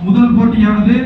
முதல் போட்டியானது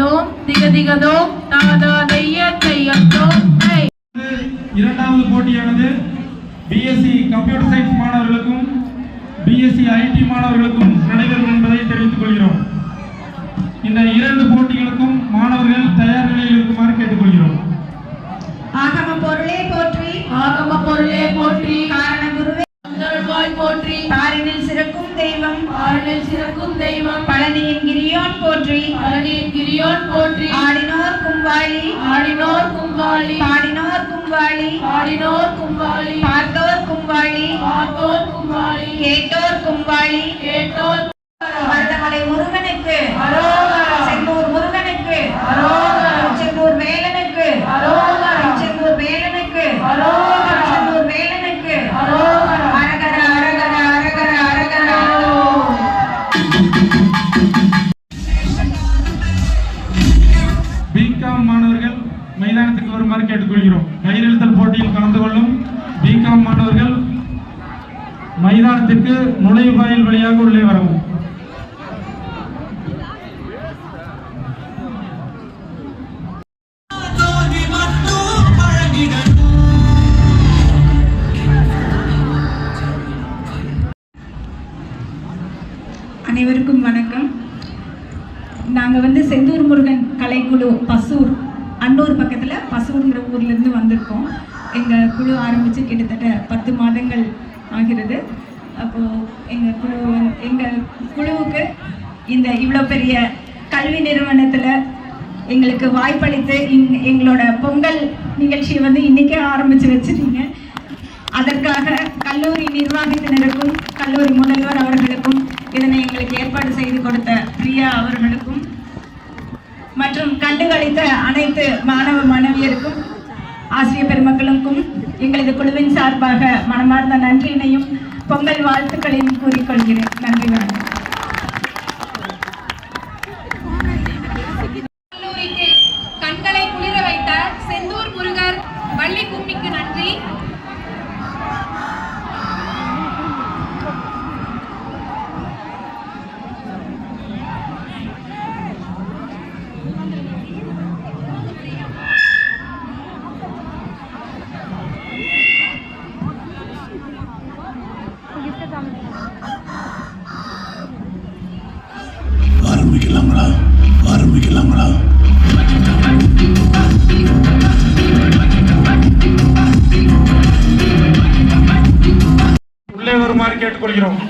திகதிகதோம் திகதிகதோம் இரண்டாவது போட்டியானது பிஎஸ்சி கம்ப்யூட்டர் சயின்ஸ் மாணவர்களுக்கும் பிஎஸ்சி ஐடி மாணவர்களுக்கும் நடைபெறும் என்பதை தெரிவித்துக் கொள்கிறோம். இந்த இரண்டு போட்டிகளுக்கும் மாணவர்கள் தயார் நிலையில் இருக்குமாறு கேட்டுக்கொள்கிறோம் ஆகம பொருளே போற்றி. ஆகம பொருளே போற்றி. காரண குருவே. போற்றி. பாரினில் சிறக்கும் தெய்வம். ஆறில் சிறக்கும் தெய்வம். கிரியோன் போற்றி. ஆடினோர் கும்பாளி. ஆடினோர் கும்பாளி. பாடினோர் கும்பாளி. ஆடினோர் கும்பாளி. பார்த்தோர் கும்பாளி. பார்த்தோர் கும்பாளி. கேட்டோர் கும்பாளி. கேட்டோர் மருதமலை முருகனுக்கு. அரோகரா. வருமாறு கேட்டுக்கொள்கிறோம். கையெழுத்தல் போட்டியில் கலந்து கொள்ளும் பிகாம் மாணவர்கள் மைதானத்திற்கு நுழைவாயில் வழியாக உள்ளே வரவும். எங்கள் குழு ஆரம்பித்து கிட்டத்தட்ட பத்து மாதங்கள் ஆகிறது. அப்போது எங்கள் குழு எங்கள் குழுவுக்கு இந்த இவ்வளோ பெரிய கல்வி நிறுவனத்தில் எங்களுக்கு வாய்ப்பளித்து இங் எங்களோட பொங்கல் நிகழ்ச்சியை வந்து இன்றைக்கே ஆரம்பித்து வச்சுட்டீங்க. அதற்காக கல்லூரி நிர்வாகத்தினருக்கும் கல்லூரி முதல்வர் அவர்களுக்கும் இதனை எங்களுக்கு ஏற்பாடு செய்து கொடுத்த பிரியா அவர்களுக்கும் மற்றும் கண்டுகளித்த அனைத்து மாணவ மாணவியருக்கும் ஆசிரியர் பெருமக்களுக்கும் எங்களது குழுவின் சார்பாக மனமார்ந்த நன்றியினையும் பொங்கல் வாழ்த்துக்களையும் கூறிக்கொள்கிறேன். நன்றி. ஆரம்பிக்கலாங்களா ஆரம்பிக்கலாங்களா உள்ளே வருமாறு கேட்டுக்கொள்கிறோம்.